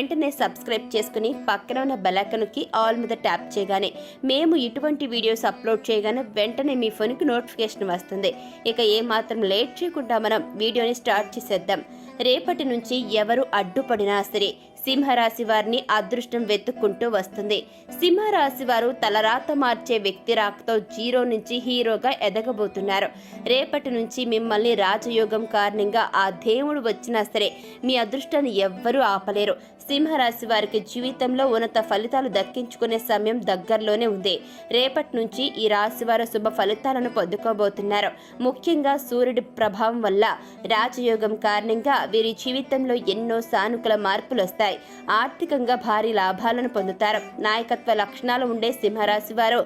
వెంటనే సబ్స్క్రైబ్ చేసుకుని పక్కన ఉన్న బెలైకన్కి ఆల్ మీద ట్యాప్ చేయగానే మేము ఇటువంటి వీడియోస్ అప్లోడ్ చేయగానే వెంటనే మీ ఫోన్కి నోటిఫికేషన్ వస్తుంది. ఇక ఏమాత్రం లేట్ చేయకుండా మనం వీడియోని స్టార్ట్ చేసేద్దాం. రేపటి నుంచి ఎవరు అడ్డుపడినా సరే సింహరాశి వారిని అదృష్టం వెతుక్కుంటూ వస్తుంది. సింహరాశి వారు తలరాత మార్చే వ్యక్తి రాకతో జీరో నుంచి హీరోగా ఎదగబోతున్నారు. రేపటి నుంచి మిమ్మల్ని రాజయోగం కారణంగా ఆ దేవుడు వచ్చినా సరే మీ అదృష్టాన్ని ఎవ్వరూ ఆపలేరు. సింహరాశి వారికి జీవితంలో ఉన్నత ఫలితాలు దక్కించుకునే సమయం దగ్గరలోనే ఉంది. రేపటి నుంచి ఈ రాశి వారు శుభ ఫలితాలను పొందుకోబోతున్నారు. ముఖ్యంగా సూర్యుడి ప్రభావం వల్ల రాజయోగం కారణంగా వీరి జీవితంలో ఎన్నో సానుకూల మార్పులు వస్తాయి. ఆర్థికంగా భారీ లాభాలను పొందుతారు. నాయకత్వ లక్షణాలు ఉండే సింహరాశి వారు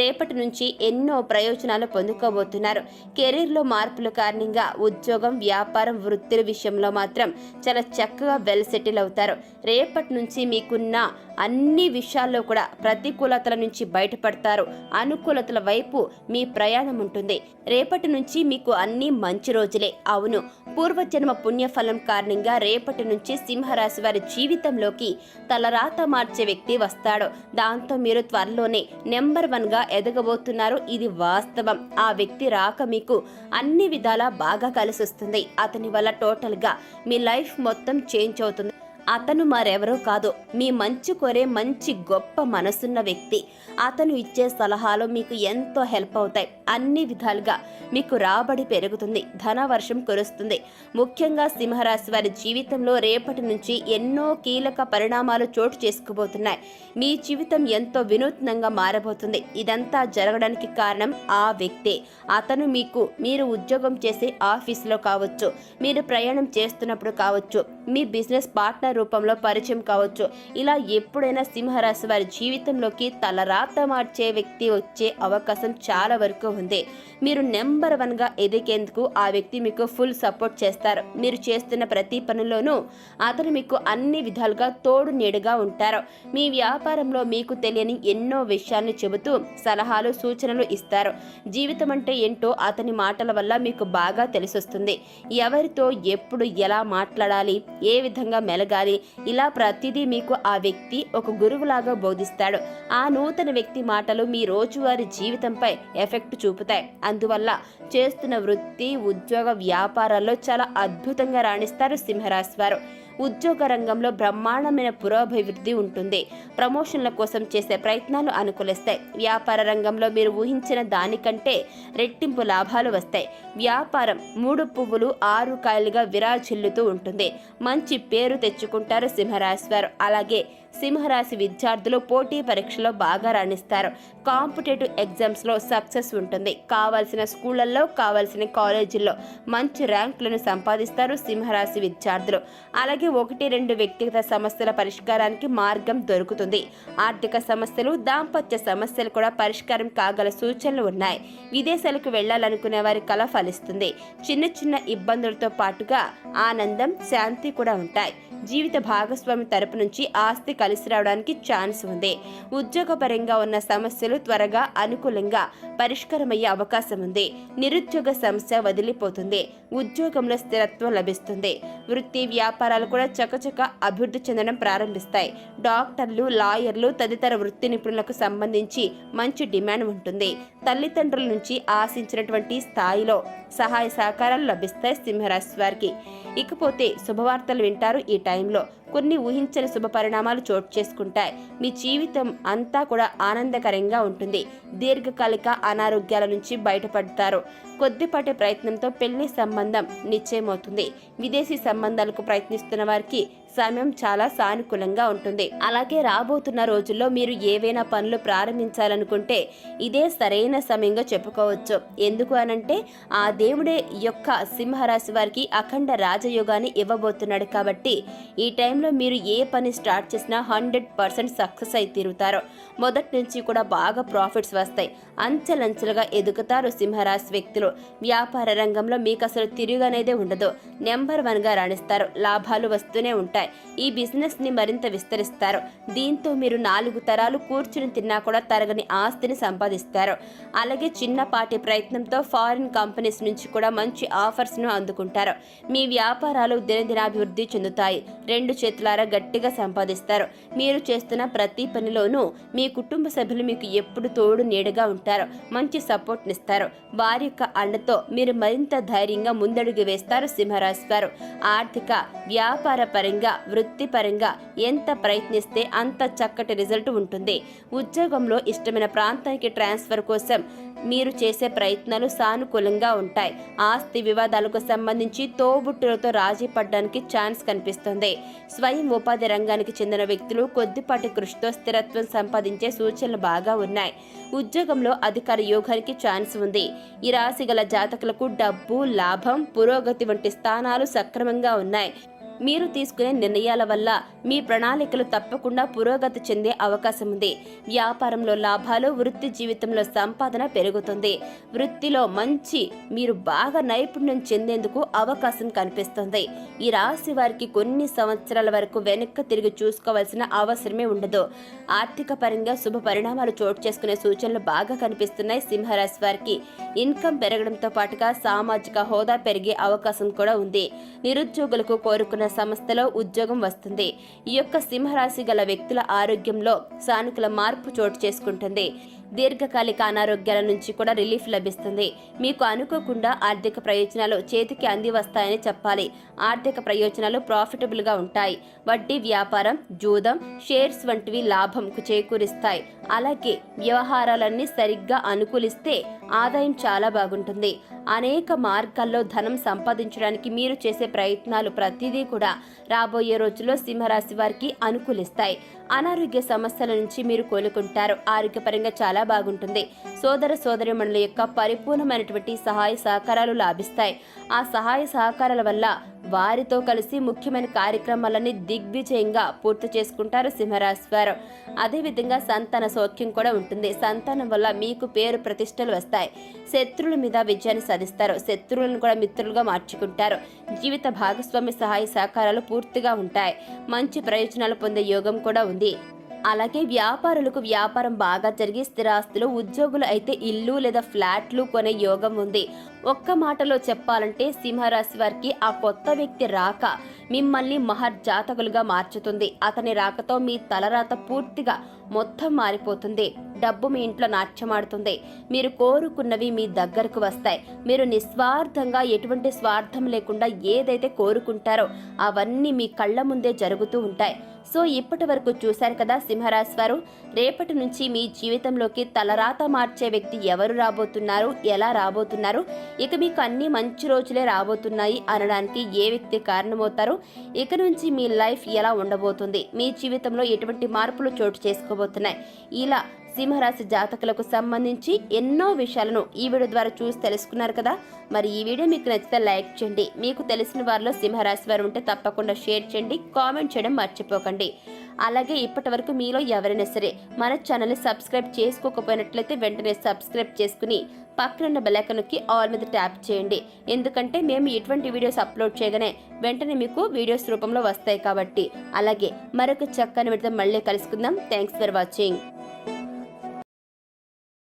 రేపటి నుంచి ఎన్నో ప్రయోజనాలు పొందుకోబోతున్నారు. కెరీర్లో మార్పుల కారణంగా ఉద్యోగం వ్యాపారం వృత్తుల విషయంలో మాత్రం చాలా చక్కగా వెల్ సెటిల్ అవుతారు. రేపటి నుంచి మీకున్న అన్ని విషయాల్లో కూడా ప్రతికూలతల నుంచి బయటపడతారు. అనుకూలతల వైపు మీ ప్రయాణం ఉంటుంది. రేపటి నుంచి మీకు అన్ని మంచి రోజులే. అవును పూర్వజన్మ పుణ్యఫలం కారణంగా రేపటి నుంచి సింహరాశి వారి జీవితంలోకి తలరాత మార్చే వ్యక్తి వస్తాడు. దాంతో మీరు త్వరలోనే నెంబర్ వన్గా ఎదగబోతున్నారు. ఇది వాస్తవం. ఆ వ్యక్తి రాక మీకు అన్ని విధాలా బాగా కలిసి వస్తుంది అతని వల్ల టోటల్గా మీ లైఫ్ మొత్తం చేంజ్ అవుతుంది. అతను మరెవరో కాదు మీ మంచి కోరే మంచి గొప్ప మనసున్న వ్యక్తి. అతను ఇచ్చే సలహాలు మీకు ఎంతో హెల్ప్ అవుతాయి. అన్ని విధాలుగా మీకు రాబడి పెరుగుతుంది ధనవర్షం కురుస్తుంది. ముఖ్యంగా సింహరాశి వారి జీవితంలో రేపటి నుంచి ఎన్నో కీలక పరిణామాలు చోటు చేసుకోబోతున్నాయి మీ జీవితం ఎంతో వినూత్నంగా మారబోతుంది. ఇదంతా జరగడానికి కారణం ఆ వ్యక్తే. అతను మీకు మీరు ఉద్యోగం చేసే ఆఫీసులో కావచ్చు మీరు ప్రయాణం చేస్తున్నప్పుడు కావచ్చు మీ బిజినెస్ పార్ట్నర్ రూపంలో పరిచయం కావచ్చు. ఇలా ఎప్పుడైనా సింహరాశి వారి జీవితంలోకి తలరాత మార్చే వ్యక్తి వచ్చే అవకాశం చాలా వరకు ఉంది. మీరు నెంబర్ వన్గా ఎదిగేందుకు ఆ వ్యక్తి మీకు ఫుల్ సపోర్ట్ చేస్తారు. మీరు చేస్తున్న ప్రతి పనిలోనూ అతను మీకు అన్ని విధాలుగా తోడు నీడుగా ఉంటారు. మీ వ్యాపారంలో మీకు తెలియని ఎన్నో విషయాల్ని చెబుతూ సలహాలు సూచనలు ఇస్తారు. జీవితం అంటే ఏంటో అతని మాటల వల్ల మీకు బాగా తెలిసొస్తుంది. ఎవరితో ఎప్పుడు ఎలా మాట్లాడాలి? ఏ విధంగా మెలగాలి? ఇలా ప్రతిదీ మీకు ఆ వ్యక్తి ఒక గురువులాగా బోధిస్తాడు. ఆ నూతన వ్యక్తి మాటలు మీ రోజువారి జీవితంపై ఎఫెక్ట్ చూపుతాయి. అందువల్ల చేస్తున్న వృత్తి ఉద్యోగ వ్యాపారాల్లో చాలా అద్భుతంగా రాణిస్తారు సింహరాశి వారు. ఉద్యోగ రంగంలో బ్రహ్మాండమైన పురోభివృద్ధి ఉంటుంది. ప్రమోషన్ల కోసం చేసే ప్రయత్నాలు అనుకూలిస్తాయి. వ్యాపార రంగంలో మీరు ఊహించిన దానికంటే రెట్టింపు లాభాలు వస్తాయి. వ్యాపారం మూడు పువ్వులు ఆరు కాయలుగా విరాజిల్లుతూ ఉంటుంది. మంచి పేరు తెచ్చుకుంటారు సింహరాశి వారు. అలాగే సింహరాశి విద్యార్థులు పోటీ పరీక్షలో బాగా రాణిస్తారు. కాంపిటేటివ్ ఎగ్జామ్స్లో సక్సెస్ ఉంటుంది. కావాల్సిన స్కూళ్ళల్లో కావాల్సిన కాలేజీల్లో మంచి ర్యాంకులను సంపాదిస్తారు సింహరాశి విద్యార్థులు. అలాగే ఒకటి రెండు వ్యక్తిగత సమస్యల పరిష్కారానికి మార్గం దొరుకుతుంది. ఆర్థిక సమస్యలు దాంపత్య సమస్యలు కూడా పరిష్కారం కాగల సూచనలు ఉన్నాయి. విదేశాలకు వెళ్ళాలనుకునే వారి కళ ఫలిస్తుంది. చిన్న చిన్న ఇబ్బందులతో పాటుగా ఆనందం శాంతి కూడా ఉంటాయి. జీవిత భాగస్వామి తరపు నుంచి ఆస్తి కలిసి రావడానికి ఛాన్స్ ఉంది. ఉద్యోగపరంగా ఉన్న సమస్యలు త్వరగా అనుకూలంగా పరిష్కారమయ్యే అవకాశం ఉంది. నిరుద్యోగ సమస్య వదిలిపోతుంది. ఉద్యోగంలో స్థిరత్వం లభిస్తుంది. వృత్తి వ్యాపారాలు కూడా చకచక అభివృద్ధి చెందడం ప్రారంభిస్తాయి. డాక్టర్లు లాయర్లు తదితర వృత్తి నిపుణులకు సంబంధించి మంచి డిమాండ్ ఉంటుంది. తల్లిదండ్రుల నుంచి ఆశించినటువంటి స్థాయిలో సహాయ సహకారాలు లభిస్తాయి సింహరాశి వారికి. ఇకపోతే శుభవార్తలు వింటారు ఈ టైంలో. కొన్ని ఊహించని శుభ పరిణామాలు చోటు చేసుకుంటాయి. మీ జీవితం అంతా కూడా ఆనందకరంగా ఉంటుంది. దీర్ఘకాలిక అనారోగ్యాల నుంచి బయటపడతారు. కొద్దిపాటి ప్రయత్నంతో పెళ్ళి సంబంధం నిశ్చయమవుతుంది. విదేశీ సంబంధాలకు ప్రయత్నిస్తున్న వారికి సమయం చాలా సానుకూలంగా ఉంటుంది. అలాగే రాబోతున్న రోజుల్లో మీరు ఏవైనా పనులు ప్రారంభించాలనుకుంటే ఇదే సరైన సమయంగా చెప్పుకోవచ్చు. ఎందుకు అనంటే ఆ దేవుడే యొక్క సింహరాశి వారికి అఖండ రాజయోగాన్ని ఇవ్వబోతున్నాడు కాబట్టి ఈ టైంలో మీరు ఏ పని స్టార్ట్ చేసినా హండ్రెడ్ పర్సెంట్ సక్సెస్ అయి తీరుతారు. మొదటి నుంచి కూడా బాగా ప్రాఫిట్స్ వస్తాయి. అంచెలంచెలుగా ఎదుగుతారు సింహరాశి వ్యక్తులు. వ్యాపార రంగంలో మీకు అసలు తిరుగు అనేది ఉండదు. నెంబర్ వన్గా రాణిస్తారు. లాభాలు వస్తూనే ఉంటాయి. ఉంటాయి ఈ బిజినెస్ని మరింత విస్తరిస్తారు. దీంతో మీరు నాలుగు తరాలు కూర్చుని తిన్నా కూడా తరగని ఆస్తిని సంపాదిస్తారు. అలాగే చిన్నపాటి ప్రయత్నంతో ఫారిన్ కంపెనీస్ నుంచి కూడా మంచి ఆఫర్స్ను అందుకుంటారు. మీ వ్యాపారాలు దినదినాభివృద్ధి చెందుతాయి. రెండు చేతులారా గట్టిగా సంపాదిస్తారు. మీరు చేస్తున్న ప్రతి పనిలోనూ మీ కుటుంబ సభ్యులు మీకు ఎప్పుడు తోడు నీడగా ఉంటారు. మంచి సపోర్ట్నిస్తారు వారి యొక్క అండతో మీరు మరింత ధైర్యంగా ముందడుగు వేస్తారు సింహరాశి వారు. ఆర్థిక వ్యాపార పరంగా వృత్తిపరంగా ఎంత ప్రయత్నిస్తే అంత చక్కటి రిజల్ట్ ఉంటుంది. ఉద్యోగంలో ఇష్టమైన ప్రాంతానికి ట్రాన్స్ఫర్ కోసం మీరు చేసే ప్రయత్నాలు సానుకూలంగా ఉంటాయి. ఆస్తి వివాదాలకు సంబంధించి తోబుట్టులతో రాజీ పడడానికి ఛాన్స్ కనిపిస్తుంది. స్వయం ఉపాధి రంగానికి చెందిన వ్యక్తులు కొద్దిపాటి కృషితో స్థిరత్వం సంపాదించే సూచనలు బాగా ఉన్నాయి. ఉద్యోగంలో అధికార యోగానికి ఛాన్స్ ఉంది. ఈ రాశి గల జాతకులకు డబ్బు లాభం పురోగతి వంటి స్థానాలు సక్రమంగా ఉన్నాయి. మీరు తీసుకునే నిర్ణయాల వల్ల మీ ప్రణాళికలు తప్పకుండా పురోగతి చెందే అవకాశం ఉంది వ్యాపారంలో లాభాలు వృత్తి జీవితంలో సంపాదన పెరుగుతుంది. వృత్తిలో మంచి మీరు బాగా నైపుణ్యం చెందేందుకు అవకాశం కనిపిస్తుంది. ఈ రాశి వారికి కొన్ని సంవత్సరాల వరకు వెనక్కి తిరిగి చూసుకోవాల్సిన అవసరమే ఉండదు. ఆర్థిక పరంగా శుభ పరిణామాలు చోటు చేసుకునే సూచనలు బాగా కనిపిస్తున్నాయి సింహరాశి వారికి. ఇన్కమ్ పెరగడంతో పాటుగా సామాజిక హోదా పెరిగే అవకాశం కూడా ఉంది. నిరుద్యోగులకు కోరుకున్న సంస్థలో ఉద్యోగం వస్తుంది. ఈ యొక్క సింహరాశి గల వ్యక్తుల ఆరోగ్యంలో సానుకూల మార్పు చోటు చేసుకుంటుంది. దీర్ఘకాలిక అనారోగ్యాల నుంచి కూడా రిలీఫ్ లభిస్తుంది. మీకు అనుకోకుండా ఆర్థిక ప్రయోజనాలు చేతికి అంది వస్తాయని చెప్పాలి. ఆర్థిక ప్రయోజనాలు ప్రాఫిటబుల్గా ఉంటాయి. వడ్డీ వ్యాపారం జూదం షేర్స్ వంటివి లాభంకు చేకూరిస్తాయి. అలాగే వ్యవహారాలన్నీ సరిగ్గా అనుకూలిస్తే ఆదాయం చాలా బాగుంటుంది. అనేక మార్గాల్లో ధనం సంపాదించడానికి మీరు చేసే ప్రయత్నాలు ప్రతిదీ కూడా రాబోయే రోజుల్లో సింహరాశి వారికి అనుకూలిస్తాయి. అనారోగ్య సమస్యల నుంచి మీరు కోలుకుంటారు. ఆరోగ్యపరంగా చాలా బాగుంటుంది. సోదర సోదరిమణుల యొక్క పరిపూర్ణమైనటువంటి సహాయ సహకారాలు లాభిస్తాయి. ఆ సహాయ సహకారాల వల్ల వారితో కలిసి ముఖ్యమైన కార్యక్రమాలన్నీ దిగ్విజయంగా పూర్తి చేసుకుంటారు సింహరాశి వారు అదేవిధంగా సంతాన సౌఖ్యం కూడా ఉంటుంది. సంతానం వల్ల మీకు పేరు ప్రతిష్టలు వస్తాయి. శత్రువుల మీద విజయాన్ని సాధిస్తారు. శత్రువులను కూడా మిత్రులుగా మార్చుకుంటారు. జీవిత భాగస్వామి సహాయ సహకారాలు పూర్తిగా ఉంటాయి. మంచి ప్రయోజనాలు పొందే యోగం కూడా ఉంది. అలాగే వ్యాపారులకు వ్యాపారం బాగా జరిగి స్థిరాస్తులు ఉద్యోగులు అయితే ఇల్లు లేదా ఫ్లాట్లు కొనే యోగం ఉంది. ఒక్క మాటలో చెప్పాలంటే సింహరాశి వారికి ఆ కొత్త వ్యక్తి రాక మిమ్మల్ని మహర్జాతకులుగా మార్చుతుంది. అతని రాకతో మీ తలరాత పూర్తిగా మొత్తం మారిపోతుంది. డబ్బు మీ ఇంట్లో నాట్యమాడుతుంది. మీరు కోరుకున్నవి మీ దగ్గరకు వస్తాయి. మీరు నిస్వార్థంగా ఎటువంటి స్వార్థం లేకుండా ఏదైతే కోరుకుంటారో అవన్నీ మీ కళ్ళ ముందే జరుగుతూ ఉంటాయి. సో ఇప్పటి వరకు చూశారు కదా సింహరాశి వారు రేపటి నుంచి మీ జీవితంలోకి తలరాత మార్చే వ్యక్తి ఎవరు రాబోతున్నారు? ఎలా రాబోతున్నారు? ఇక మీకు అన్ని మంచి రోజులే రాబోతున్నాయి అనడానికి ఏ వ్యక్తి కారణమవుతారు? ఇక నుంచి మీ లైఫ్ ఎలా ఉండబోతుంది? మీ జీవితంలో ఎటువంటి మార్పులు చోటు చేసుకోబోతున్నాయి? ఇలా సింహరాశి జాతకులకు సంబంధించి ఎన్నో విషయాలను ఈ వీడియో ద్వారా చూసి తెలుసుకున్నారు కదా. మరి ఈ వీడియో మీకు నచ్చితే లైక్ చేయండి. మీకు తెలిసిన వారిలో సింహరాశి వారు ఉంటే తప్పకుండా షేర్ చేయండి. కామెంట్ చేయడం మర్చిపోకండి. అలాగే ఇప్పటి వరకు మీలో ఎవరైనా సరే మన ఛానల్ని సబ్స్క్రైబ్ చేసుకోకపోయినట్లయితే వెంటనే సబ్స్క్రైబ్ చేసుకుని పక్కనున్న బెలైకన్కి ఆల్ మీద ట్యాప్ చేయండి. ఎందుకంటే మేము ఎటువంటి వీడియోస్ అప్లోడ్ చేయగానే వెంటనే మీకు వీడియోస్ రూపంలో వస్తాయి కాబట్టి. అలాగే మరొక చక్కని విడత మళ్ళీ కలుసుకుందాం. Thanks for watching